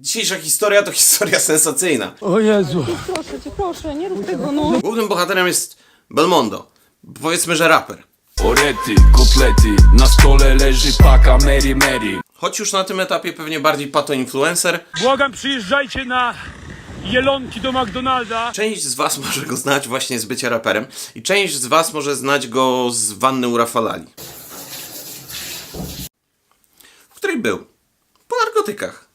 Dzisiejsza historia to historia sensacyjna. O Jezu. Proszę cię, proszę, nie rób tego, no. Głównym bohaterem jest Belmondo. Powiedzmy, że raper. Orety, kotlety, na stole leży paka Mary Mary Choć już na tym etapie pewnie bardziej pato-influencer, Błagam, przyjeżdżajcie na Jelonki do McDonalda. część z was może go znać właśnie z bycia raperem i część z was może znać go z wanny u Rafalali. W której był. Po narkotykach.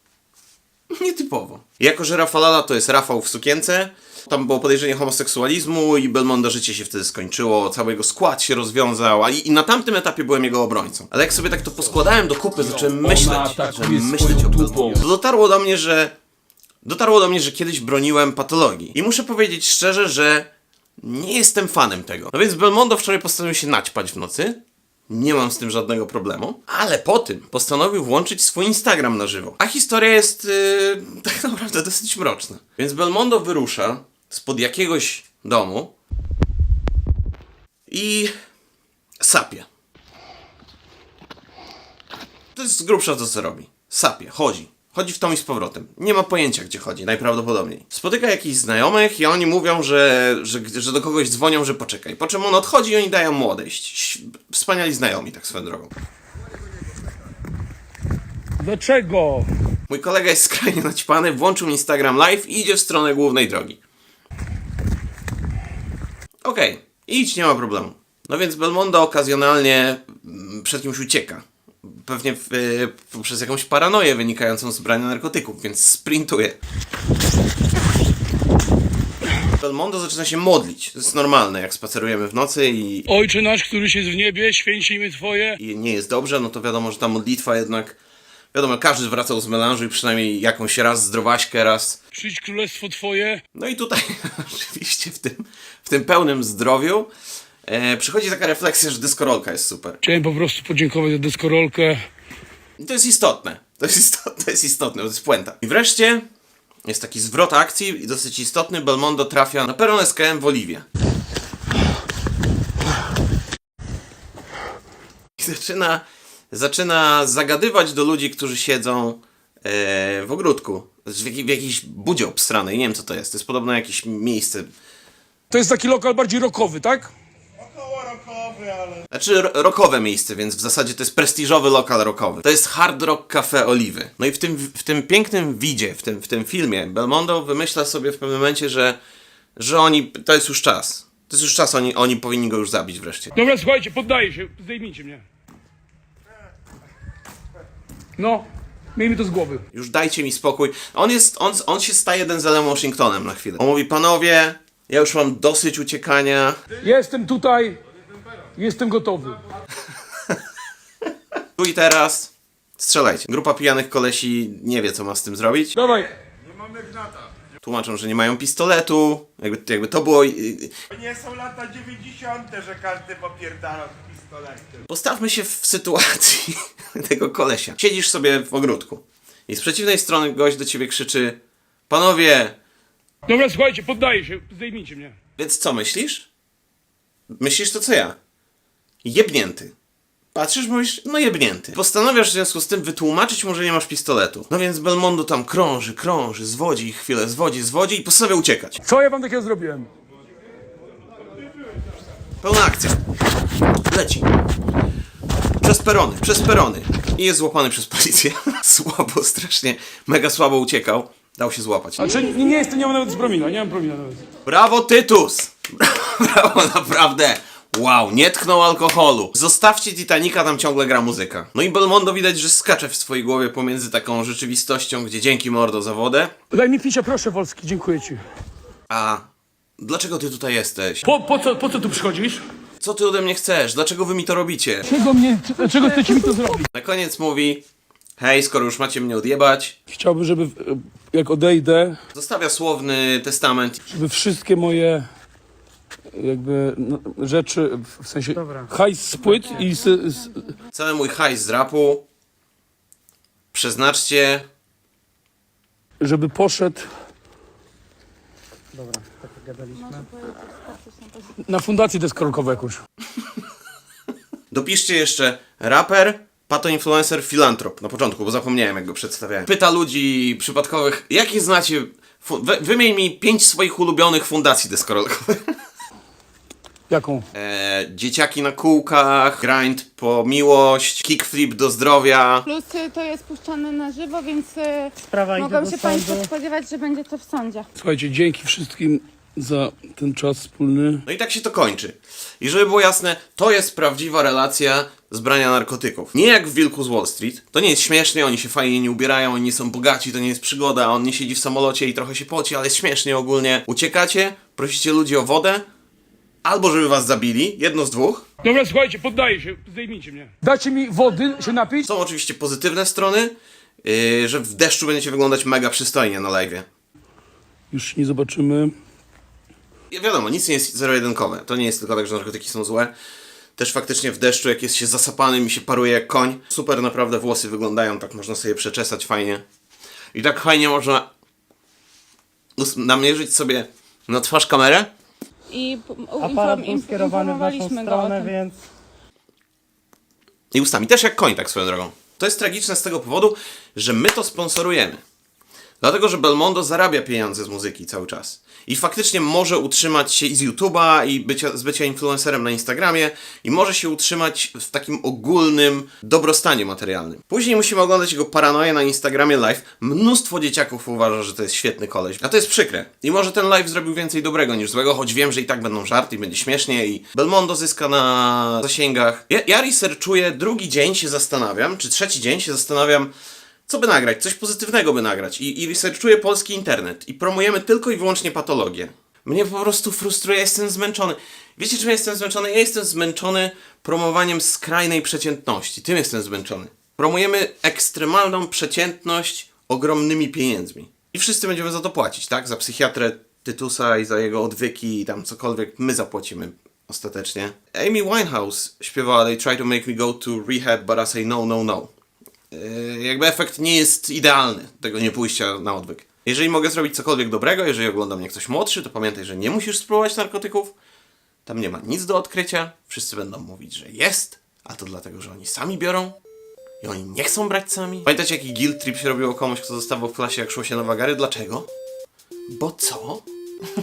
Nietypowo. Jako, że Rafalala to jest Rafał w sukience, tam było podejrzenie homoseksualizmu i Belmondo życie się wtedy skończyło, cały jego skład się rozwiązał, a i, i na tamtym etapie byłem jego obrońcą. Ale jak sobie tak to poskładałem do kupy, zacząłem myśleć, atakuje zacząłem myśleć o dupą. Belmondzie. To dotarło do mnie, że dotarło do mnie, że kiedyś broniłem patologii. I muszę powiedzieć szczerze, że nie jestem fanem tego. No więc Belmondo wczoraj postanowił się naćpać w nocy. Nie mam z tym żadnego problemu. Ale po tym postanowił włączyć swój Instagram na żywo. A historia jest yy, tak naprawdę dosyć mroczna. Więc Belmondo wyrusza spod jakiegoś domu i sapie. To jest z grubsza to, co robi. Sapie, chodzi. Chodzi w tą i z powrotem. Nie ma pojęcia, gdzie chodzi, najprawdopodobniej. Spotyka jakichś znajomych i oni mówią, że, że, że do kogoś dzwonią, że poczekaj. Po czym on odchodzi i oni dają mu odejść. Wspaniali znajomi, tak swoją drogą. Dlaczego? Mój kolega jest skrajnie naćpany, włączył Instagram Live i idzie w stronę głównej drogi. Okej, idź, nie ma problemu. No więc Belmondo okazjonalnie mm, przed kimś ucieka. Pewnie w, y, przez jakąś paranoję wynikającą z brania narkotyków, więc sprintuje. Belmondo zaczyna się modlić. To jest normalne, jak spacerujemy w nocy i, Ojcze nasz, któryś jest w niebie, święć imię Twoje. i nie jest dobrze, no to wiadomo, że ta modlitwa jednak... Wiadomo, każdy wracał z melanżu i przynajmniej jakąś raz zdrowaśkę, raz Przyjdź królestwo Twoje. No i tutaj oczywiście w tym, w tym pełnym zdrowiu e, przychodzi taka refleksja, że dyskorolka jest super. Chciałem po prostu podziękować za deskorolkę. I to jest istotne. To jest istotne, to jest istotne, to jest puenta. I wreszcie jest taki zwrot akcji i dosyć istotny. Belmondo trafia na peron SKM w Oliwie. I zaczyna, zaczyna zagadywać do ludzi, którzy siedzą e, w ogródku. W, jakiej- w jakiejś budzie obstranej. Nie wiem co to jest. To jest podobno jakieś miejsce To jest taki lokal bardziej rockowy, tak? Znaczy ro- rockowe miejsce, więc w zasadzie to jest prestiżowy lokal rockowy. To jest Hard Rock Cafe Oliwy. No i w tym, w tym pięknym widzie, w tym, w tym filmie, Belmondo wymyśla sobie w pewnym momencie, że, że oni, to jest już czas. To jest już czas, oni, oni powinni go już zabić wreszcie. Dobra, słuchajcie, poddaję się. Zdejmijcie mnie. No, miejmy to z głowy. Już dajcie mi spokój. On jest, on, on się staje Denzelem Washingtonem na chwilę. On mówi, panowie, ja już mam dosyć uciekania. Jestem tutaj. Jestem gotowy. Tu i teraz strzelajcie. Grupa pijanych kolesi nie wie, co ma z tym zrobić. Dawaj. Tłumaczą, że nie mają pistoletu. Jakby, jakby to było... To nie są lata 90., że każdy popierdala z pistoletem. Postawmy się w sytuacji tego kolesia. Siedzisz sobie w ogródku i z przeciwnej strony gość do ciebie krzyczy Panowie, Dobra, słuchajcie, poddaję się. Zdejmijcie mnie. więc co myślisz? Myślisz to co ja. Jebnięty. Patrzysz, mówisz, no jebnięty. Postanawiasz w związku z tym wytłumaczyć mu, że nie masz pistoletu. No więc Belmondo tam krąży, krąży, zwodzi ich chwilę, zwodzi, zwodzi i postanawia uciekać. Co ja wam takiego zrobiłem? Pełna akcja. Leci. Przez perony, przez perony. I jest złapany przez policję. słabo, strasznie, mega słabo uciekał. Dał się złapać. Znaczy, nie, nie jestem, nie mam nawet z promila, nie mam promila nawet. Brawo, Tytus! Brawo, naprawdę. Wow, nie tknął alkoholu. Zostawcie Titanica, tam ciągle gra muzyka. No i Belmondo widać, że skacze w swojej głowie pomiędzy taką rzeczywistością, gdzie dzięki mordo za wodę, Daj mi picia, proszę, Wolski, dziękuję ci. a dlaczego ty tutaj jesteś? Po, po, co, po co tu przychodzisz? Co ty ode mnie chcesz? Dlaczego wy mi to robicie? Czego mnie, dlaczego chcecie mi to zrobić? Na koniec mówi, hej, skoro już macie mnie odjebać, Chciałbym, żeby e, jak odejdę, zostawia słowny testament. żeby wszystkie moje jakby no, rzeczy, w- sensie hajs z płyt i z, z, Cały mój hajs z rapu przeznaczcie żeby poszedł na fundację deskorolkową jakąś. Dopiszcie jeszcze raper, Pato influencer filantrop na początku, bo zapomniałem jak go przedstawiałem. Pyta ludzi przypadkowych, jakie znacie. Fu- wy, wymień mi pięć swoich ulubionych fundacji deskorolkowych. Jaką? E, dzieciaki na kółkach, grind po miłość, kickflip do zdrowia. Plus y, to jest puszczane na żywo, więc y, Sprawa idzie mogą do się sądu. Państwo spodziewać, że będzie to w sądzie. Słuchajcie, dzięki wszystkim za ten czas wspólny. No i tak się to kończy. I żeby było jasne, to jest prawdziwa relacja z brania narkotyków. Nie jak w Wilku z Wall Street. To nie jest śmiesznie, oni się fajnie nie ubierają, oni nie są bogaci, to nie jest przygoda, on nie siedzi w samolocie i trochę się poci, ale jest śmiesznie ogólnie. Uciekacie, prosicie ludzi o wodę, albo żeby was zabili, jedno z dwóch. Dobra, słuchajcie, poddaję się, zdejmijcie mnie. Dacie mi wody się napić? Są oczywiście pozytywne strony, yy, że w deszczu będziecie wyglądać mega przystojnie na live'ie. Już nie zobaczymy. I wiadomo, nic nie jest zero-jedynkowe. To nie jest tylko tak, że narkotyki są złe. Też faktycznie w deszczu, jak jest się zasapanym i się paruje jak koń, super naprawdę włosy wyglądają, tak można sobie przeczesać fajnie. I tak fajnie można us- namierzyć sobie na twarz kamerę I Aparat inform- był skierowany w naszą informowaliśmy go o stronę, tym. więc i ustami. Też jak koń, tak swoją drogą. To jest tragiczne z tego powodu, że my to sponsorujemy. Dlatego, że Belmondo zarabia pieniądze z muzyki cały czas. I faktycznie może utrzymać się i z YouTube'a, i bycia, z bycia influencerem na Instagramie, i może się utrzymać w takim ogólnym dobrostanie materialnym. Później musimy oglądać jego paranoję na Instagramie live. Mnóstwo dzieciaków uważa, że to jest świetny koleś. A to jest przykre. I może ten live zrobił więcej dobrego niż złego, choć wiem, że i tak będą żarty i będzie śmiesznie i Belmondo zyska na zasięgach. Ja, ja researchuję drugi dzień, się zastanawiam, czy trzeci dzień się zastanawiam, co by nagrać? Coś pozytywnego by nagrać. I, i researchuję polski internet. I promujemy tylko i wyłącznie patologię. Mnie po prostu frustruje, jestem zmęczony. Wiecie, czym jestem zmęczony? Ja jestem zmęczony promowaniem skrajnej przeciętności. Tym jestem zmęczony. Promujemy ekstremalną przeciętność ogromnymi pieniędzmi. I wszyscy będziemy za to płacić, tak? Za psychiatrę Tytusa i za jego odwyki i tam cokolwiek my zapłacimy ostatecznie. Amy Winehouse śpiewała They try to make me go to rehab, but I say no, no, no. Yy, jakby efekt nie jest idealny tego nie pójścia na odwyk. Jeżeli mogę zrobić cokolwiek dobrego, jeżeli ogląda mnie ktoś młodszy, to pamiętaj, że nie musisz spróbować narkotyków. Tam nie ma nic do odkrycia. Wszyscy będą mówić, że jest, a to dlatego, że oni sami biorą i oni nie chcą brać sami. Pamiętacie, jaki guilt trip się robiło komuś, kto zostawał w klasie, jak szło się na wagary? Dlaczego? Bo co?